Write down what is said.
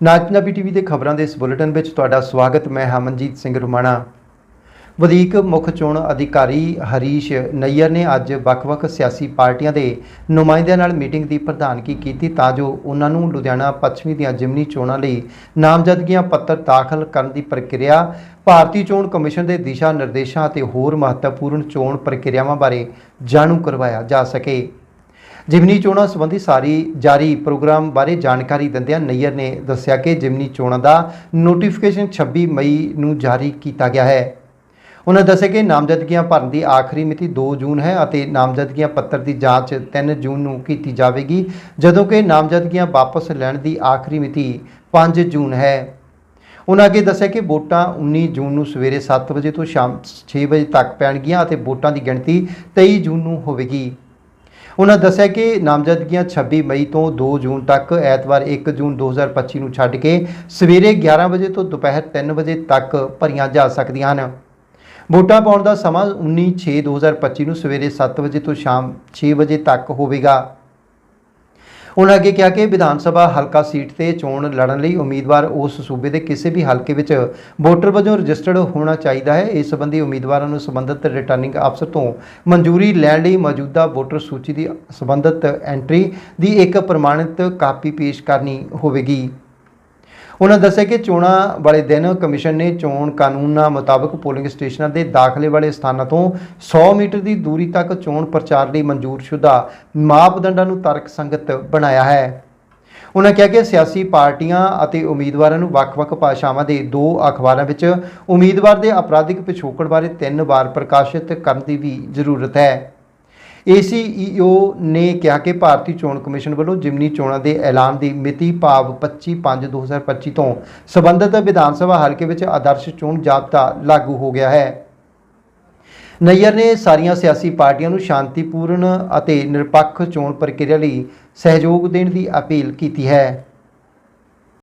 ਨਾਜ Punjabi TV ਦੇ ਖਬਰਾਂ ਦੇ ਇਸ ਬੁਲੇਟਿਨ ਵਿੱਚ ਤੁਹਾਡਾ ਸਵਾਗਤ। ਮੈਂ ਹਮਨਜੀਤ ਸਿੰਘ ਰੁਮਾਣਾ। ਵਧੀਕ ਮੁੱਖ ਚੋਣ ਅਧਿਕਾਰੀ ਹਰੀਸ਼ ਨਈਅਰ ਨੇ ਅੱਜ ਵੱਖ-ਵੱਖ ਸਿਆਸੀ ਪਾਰਟੀਆਂ ਦੇ ਨੁਮਾਇੰਦਿਆਂ ਨਾਲ ਮੀਟਿੰਗ ਦੀ ਪ੍ਰਧਾਨਗੀ ਕੀਤੀ ਤਾਂ ਜੋ ਉਹਨਾਂ ਨੂੰ ਲੁਧਿਆਣਾ ਪੱਛਮੀ ਦੀਆਂ ਜਿਮਨੀ ਚੋਣਾਂ ਲਈ ਨਾਮਜ਼ਦਗੀਆਂ ਪੱਤਰ ਦਾਖਲ ਕਰਨ ਦੀ ਪ੍ਰਕਿਰਿਆ, ਭਾਰਤੀ ਚੋਣ ਕਮਿਸ਼ਨ ਦੇ ਦਿਸ਼ਾ ਨਿਰਦੇਸ਼ਾਂ ਅਤੇ ਹੋਰ ਮਹੱਤਵਪੂਰਨ ਚੋਣ ਪ੍ਰਕਿਰਿਆਵਾਂ ਬਾਰੇ ਜਾਣੂ ਕਰਵਾਇਆ ਜਾ ਸਕੇ। ਜਿਮਨੀ ਚੋਣਾਂ ਸੰਬੰਧੀ ਸਾਰੀ ਜਾਰੀ ਪ੍ਰੋਗਰਾਮ ਬਾਰੇ ਜਾਣਕਾਰੀ ਦਿੰਦਿਆਂ ਨਈਅਰ ਨੇ ਦੱਸਿਆ ਕਿ ਜਿਮਨੀ ਚੋਣਾਂ ਦਾ ਨੋਟੀਫਿਕੇਸ਼ਨ 26 ਮਈ ਨੂੰ ਜਾਰੀ ਕੀਤਾ ਗਿਆ ਹੈ। ਉਹਨਾਂ ਦੱਸਿਆ ਕਿ ਨਾਮਜ਼ਦਗੀਆਂ ਭਰਨ ਦੀ ਆਖਰੀ ਮਿਤੀ 2 ਜੂਨ ਹੈ ਅਤੇ ਨਾਮਜ਼ਦਗੀਆਂ ਪੱਤਰ ਦੀ ਜਾਂਚ 3 ਜੂਨ ਨੂੰ ਕੀਤੀ ਜਾਵੇਗੀ, ਜਦੋਂ ਕਿ ਨਾਮਜ਼ਦਗੀਆਂ ਵਾਪਸ ਲੈਣ ਦੀ ਆਖਰੀ ਮਿਤੀ 5 ਜੂਨ ਹੈ। ਉਹਨਾਂ ਅੱਗੇ ਦੱਸਿਆ ਕਿ ਵੋਟਾਂ 19 ਜੂਨ ਨੂੰ ਸਵੇਰੇ 7 ਵਜੇ ਤੋਂ ਸ਼ਾਮ 6 ਵਜੇ ਤੱਕ ਪੈਣਗੀਆਂ ਅਤੇ ਵੋਟਾਂ ਦੀ ਗਿਣਤੀ 23 ਜੂਨ ਨੂੰ ਹੋਵੇਗੀ। ਉਹਨਾਂ ਦੱਸਿਆ ਕਿ ਨਾਮਜ਼ਦਗੀਆਂ 26 ਮਈ ਤੋਂ 2 ਜੂਨ ਤੱਕ ਐਤਵਾਰ 1 ਜੂਨ 2025 ਨੂੰ ਛੱਡ ਕੇ ਸਵੇਰੇ 11 ਵਜੇ ਤੋਂ ਦੁਪਹਿਰ 3 ਵਜੇ ਤੱਕ ਭਰੀਆਂ ਜਾ ਸਕਦੀਆਂ ਹਨ। ਵੋਟਾਂ ਪਾਉਣ ਦਾ ਸਮਾਂ 19/6/2025 ਨੂੰ ਸਵੇਰੇ 7 ਵਜੇ ਤੋਂ ਸ਼ਾਮ 6 ਵਜੇ ਤੱਕ ਹੋਵੇਗਾ। ਉਹਨਾਂ ਅੱਗੇ ਕਿਹਾ ਕਿ ਵਿਧਾਨ ਸਭਾ ਹਲਕਾ ਸੀਟ ਤੇ ਚੋਣ ਲੜਨ ਲਈ ਉਮੀਦਵਾਰ ਉਸ ਸੂਬੇ ਦੇ ਕਿਸੇ ਵੀ ਹਲਕੇ ਵਿੱਚ ਵੋਟਰ ਵਜੋਂ ਰਜਿਸਟਰਡ ਹੋਣਾ ਚਾਹੀਦਾ ਹੈ। ਇਸ ਸੰਬੰਧੀ ਉਮੀਦਵਾਰਾਂ ਨੂੰ ਸੰਬੰਧਿਤ ਰਿਟਰਨਿੰਗ ਅਫਸਰ ਤੋਂ ਮਨਜ਼ੂਰੀ ਲੈਣ ਲਈ ਮੌਜੂਦਾ ਵੋਟਰ ਸੂਚੀ ਦੀ ਸੰਬੰਧਿਤ ਐਂਟਰੀ ਦੀ ਇੱਕ ਪ੍ਰਮਾਣਿਤ ਕਾਪੀ ਪੇਸ਼ ਕਰਨੀ ਹੋਵੇਗੀ। ਉਹਨਾਂ ਦੱਸਿਆ ਕਿ ਚੋਣਾਂ ਵਾਲੇ ਦਿਨ ਕਮਿਸ਼ਨ ਨੇ ਚੋਣ ਕਾਨੂੰਨਾਂ ਮੁਤਾਬਕ ਪੋਲਿੰਗ ਸਟੇਸ਼ਨਾਂ ਦੇ ਦਾਖਲੇ ਵਾਲੇ ਸਥਾਨਾਂ ਤੋਂ 100 ਮੀਟਰ ਦੀ ਦੂਰੀ ਤੱਕ ਚੋਣ ਪ੍ਰਚਾਰ ਲਈ ਮਨਜ਼ੂਰਸ਼ੁਦਾ ਮਾਪਦੰਡਾਂ ਨੂੰ ਤਰਕ ਸੰਗਤ ਬਣਾਇਆ ਹੈ। ਉਹਨਾਂ ਕਿਹਾ ਕਿ ਸਿਆਸੀ ਪਾਰਟੀਆਂ ਅਤੇ ਉਮੀਦਵਾਰਾਂ ਨੂੰ ਵੱਖ-ਵੱਖ ਭਾਸ਼ਾਵਾਂ ਦੇ ਦੋ ਅਖਬਾਰਾਂ ਵਿੱਚ ਉਮੀਦਵਾਰ ਦੇ ਅਪਰਾਧਿਕ ਪਿਛੋਕੜ ਬਾਰੇ ਤਿੰਨ ਵਾਰ ਪ੍ਰਕਾਸ਼ਿਤ ਕਰਨ ਦੀ ਵੀ ਜ਼ਰੂਰਤ ਹੈ। ACEO ਨੇ ਕਿਹਾ ਕਿ ਭਾਰਤੀ ਚੋਣ ਕਮਿਸ਼ਨ ਵੱਲੋਂ ਜਿਮਨੀ ਚੋਣਾਂ ਦੇ ਐਲਾਨ ਦੀ ਮਿਤੀ ਭਾਵ 25/5/2025 ਤੋਂ ਸਬੰਧਤ ਵਿਧਾਨ ਸਭਾ ਹਲਕੇ ਵਿੱਚ ਆਦਰਸ਼ ਚੋਣ ਜ਼ਾਬਤਾ ਲਾਗੂ ਹੋ ਗਿਆ ਹੈ। ਨਈਅਰ ਨੇ ਸਾਰੀਆਂ ਸਿਆਸੀ ਪਾਰਟੀਆਂ ਨੂੰ ਸ਼ਾਂਤੀਪੂਰਨ ਅਤੇ ਨਿਰਪੱਖ ਚੋਣ ਪ੍ਰਕਿਰਿਆ ਲਈ ਸਹਿਯੋਗ ਦੇਣ ਦੀ ਅਪੀਲ ਕੀਤੀ ਹੈ।